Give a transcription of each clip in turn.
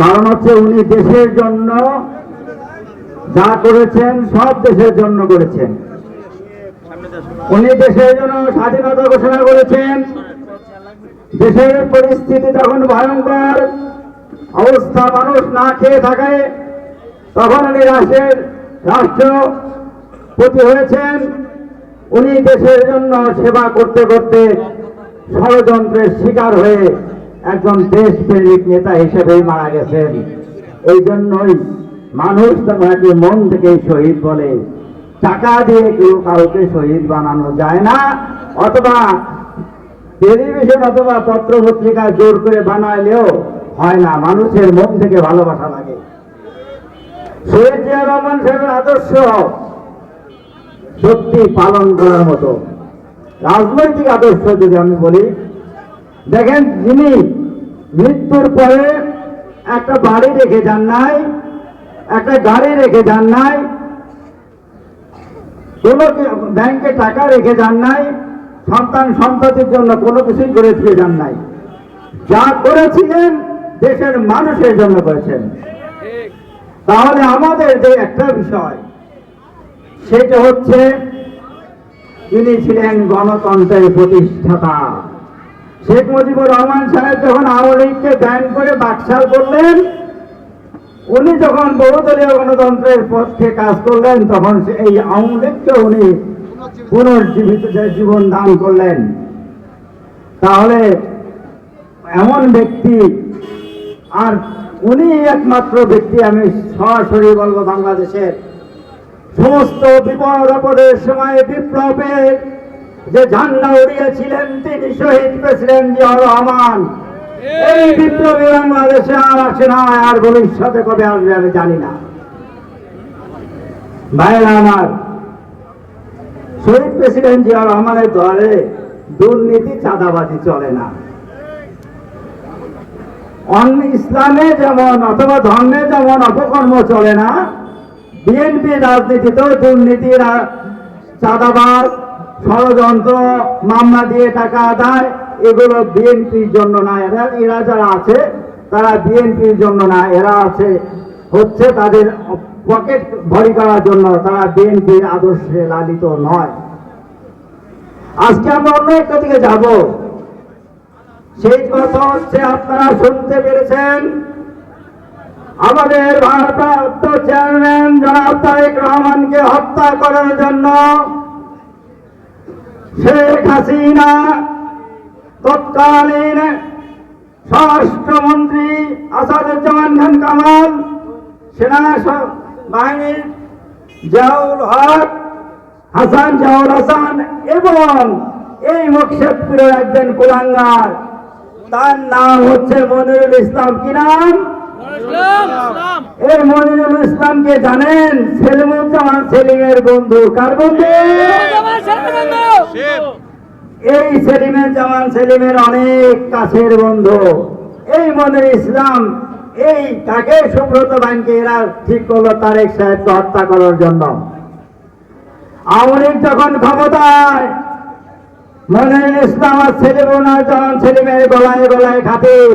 কারণ হচ্ছে উনি দেশের জন্য যা করেছেন, সব দেশের জন্য করেছেন। উনি দেশের জন্য স্বাধীনতা ঘোষণা করেছেন। দেশের পরিস্থিতি তখন ভয়ঙ্কর, অবস্থা মানুষ না খেয়ে থাকে, তখন উনি রাষ্ট্রের রাষ্ট্রপতি হয়েছেন। উনি দেশের জন্য সেবা করতে করতে ষড়যন্ত্রের শিকার হয়ে একজন দেশপ্রেমিক নেতা হিসেবেই মারা গেছেন। এই জন্যই মানুষ তাকে মন থেকেই শহীদ বলে। টাকা দিয়ে কেউ কাউকে শহীদ বানানো যায় না, অথবা টেলিভিশন অথবা পত্র পত্রিকা জোর করে বানাইলেও হয় না, মানুষের মন থেকে ভালোবাসা লাগে। শহীদ জিয়া রহমান সাহেবের আদর্শ সত্যি পালন করার মতো। রাজনৈতিক আদর্শ যদি আমি বলি, দেখেন যিনি মৃত্যুর পরে একটা বাড়ি রেখে যান নাই, একটা গাড়ি রেখে যান নাই, কোনো ব্যাংকে টাকা রেখে যান নাই, সন্তান সন্ততির জন্য কোনো কিছুই করে দিয়ে যান নাই। যা করেছিলেন দেশের মানুষের জন্য করেছেন। তাহলে আমাদের যে একটা বিষয়, সেটা হচ্ছে তিনি ছিলেন গণতন্ত্রের প্রতিষ্ঠাতা। শেখ মুজিবুর রহমান সাহেব যখন আওয়ামী লীগকে ব্যান করে বাকশাল করলেন, উনি যখন বহুদলীয় গণতন্ত্রের পক্ষে কাজ করলেন, তখন এই আওয়ামী লীগকে উনি পুনর্জীবিত জীবন দান করলেন। তাহলে এমন ব্যক্তি, আর উনি একমাত্র ব্যক্তি, আমি সরাসরি বলব বাংলাদেশের সমস্ত বিপদ আপদের সময় বিপ্লবের যে ঝান্ডা উড়িয়েছিলেন তিনি শহীদ প্রেসিডেন্ট জিয়াউর রহমান। এই বিপ্লবী বাংলাদেশে আর আসে না, আর ভবিষ্যতে কবে আসবে আমি জানি না। ভাইরা আমার, শহীদ প্রেসিডেন্ট জিয়া রহমানের দলে দুর্নীতি, চাঁদাবাজি চলে না। ইসলামে যেমন অথবা ধর্মে যেমন অপকর্ম চলে না, বিএনপি রাজনীতিতেও দুর্নীতি রা- চাঁদাবাজ ষড়যন্ত্র, মামলা দিয়ে টাকা আদায়, এগুলো বিএনপির জন্য না। এরা এরা যারা আছে, তারা বিএনপির জন্য না। এরা আছে, হচ্ছে তাদের পকেট ভরি করার জন্য তারা বিএনপির আদর্শে লালিত নয়। আজকে আমরা অন্য একটা দিকে যাব। সেই কথা হচ্ছে আপনারা শুনতে পেরেছেন। আমাদের ভারপ্রাপ্ত চেয়ারম্যান জনাব তারেক রহমানকে হত্যা করার জন্য শেখ হাসিনা, তৎকালীন স্বরাষ্ট্রমন্ত্রী আসাদুজ্জামান খান কামাল, সেনা বাহিনীর জাউল হক, হাসান জাউল হাসান এবং এই মুখশেদপুরের একজন কুলাঙ্গার। তার নাম হচ্ছে মনিরুল ইসলাম। কি নাম? এই মনিরুল ইসলামকে জানেন সেলিমুজ্জামান সেলিমের বন্ধু। কার বন্ধু। এই সেলিমের জামান সেলিমের অনেক কাছের বন্ধু। এই মনির ইসলাম, এই কাকে সুব্রত ব্যাংকে এরা ঠিক করল তারেক সাহেবকে হত্যা করার জন্য। আওয়ামী যখন ক্ষমতায় মনির ইসলাম আর সেলিমুনার জামান সেলিমের গলায় গলায় খাতির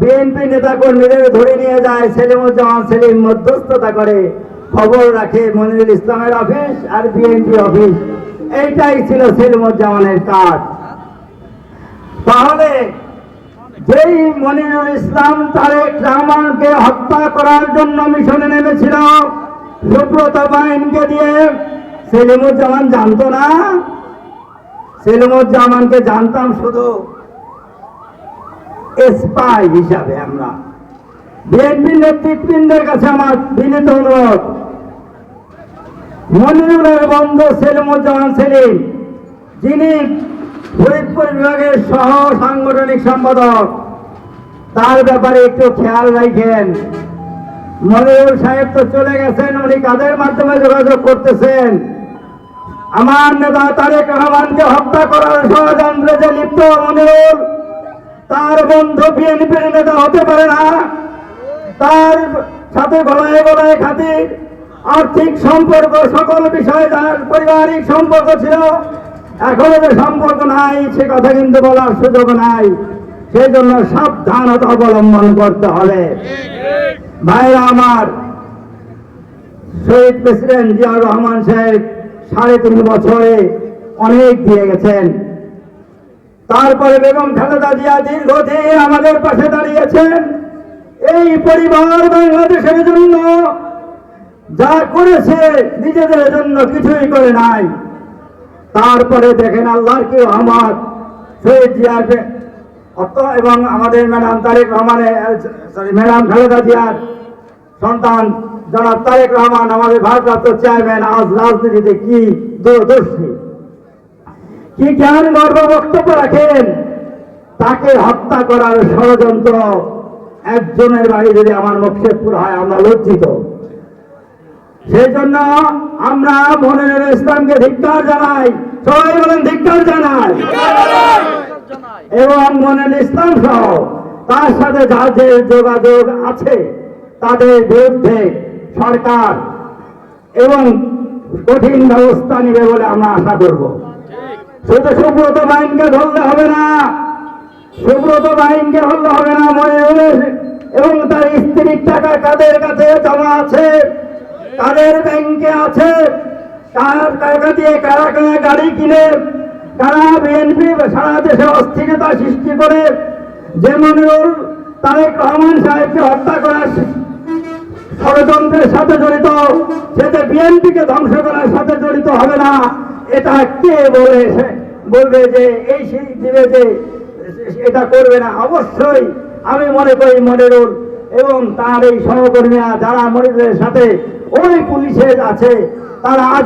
বিএনপি নেতা কর্মীদের ধরে নিয়ে যায় সেলিমুজ্জামান সেলিম মধ্যস্থতা করে। খবর রাখে মনিরুল ইসলামের অফিস আর বিএনপি অফিস। এইটাই ছিল সেলিমুজ্জামানের কাজ। তাহলে যেই মনিরুল ইসলাম তারেক রহমানকে হত্যা করার জন্য মিশনে নেমেছিল, সুব্রত দিয়ে সেলিমুজ্জামান জানতো না? সেলিমুজ্জামানকে জানতাম শুধু স্পাই হিসাবে আমরা। বিএনপি নেতৃবৃন্দের কাছে আমার বিনীত অনুরোধ। মনিরুলের বন্ধু সেলিমুজ্জামান সেলিম, যিনি ফরিদপুর বিভাগের সহ সাংগঠনিক সম্পাদক। তার ব্যাপারে একটু খেয়াল রাখেন। মনিরুল সাহেব তো চলে গেছেন, উনি কাদের মাধ্যমে যোগাযোগ করতেছেন? আমার নেতা তারেক রহমানকে হত্যা করার ষড়যন্ত্রে যে লিপ্ত মনিরুল, তার বন্ধু বিএনপির নেতা হতে পারে না। তার সাথে গলায় গলায় খাতির আর্থিক সম্পর্ক, সকল বিষয়ে তার পারিবারিক সম্পর্ক ছিল, এখনও যে সম্পর্ক নাই, সে কথা কিন্তু বলার সুযোগ নাই। সেই জন্য সাবধানতা অবলম্বন করতে হবে। ভাইরা আমার, শহীদ প্রেসিডেন্ট জিয়াউর রহমান সাহেব সাড়ে তিন বছরে অনেক দিয়ে গেছেন। তারপরে বেগম খালেদা জিয়া দীর্ঘদিন আমাদের পাশে দাঁড়িয়েছেন। এই পরিবার বাংলাদেশের জন্য যা করেছে নিজেদের জন্য কিছুই করে নাই। তারপরে দেখেন আল্লাহর কি রহমত। শহীদ জিয়া বে- অত এবং আমাদের ম্যাডাম তারেক রহমানের সরি ম্যাডাম খালেদা জিয়ার সন্তান জনাব তারেক রহমান, আমাদের ভারপ্রাপ্ত চেয়ারম্যান, আজ রাজনীতিতে কি দূরদর্শী। কি জ্ঞান গর্ব বক্তব্য রাখেন? তাকে হত্যা করার ষড়যন্ত্র একজনের বাড়ি যদি আমার মুখশেদপুর হয় আমরা লজ্জিত। সেই জন্য আমরা মনের ইসলামকে ধিক্কার জানাই। সবাই বলেন ধিক্কার জানাই। এবং মনের ইসলাম সহ তার সাথে যাদের যোগাযোগ আছে, তাদের বিরুদ্ধে সরকার এবং কঠিন ব্যবস্থা নেবে বলে আমরা আশা করব। শুধু সুব্রত বাহিনীকে ধরলে হবে না, সুব্রত বাহিনীকে ধরলে হবে না মনে এবং তার স্ত্রীর টাকা কাদের কাছে জমা আছে? কাদের ব্যাংকে আছে। কার টাকা দিয়ে কারা কারা গাড়ি কিনে কারা বিএনপি সারা দেশে অস্থিরতা সৃষ্টি করে। যে মনিরুল তারেক রহমান সাহেবকে হত্যা করার ষড়যন্ত্রের সাথে জড়িত সেটা বিএনপিকে ধ্বংস করার সাথে জড়িত হবে না, এটা কে বলেছে বলবে যে এই দিবে যে, এটা করবে না। অবশ্যই আমি মনে করি মনিরুল এবং তার এই সহকর্মীরা যারা মরিদের সাথে ওই পুলিশের আছে তারা আজ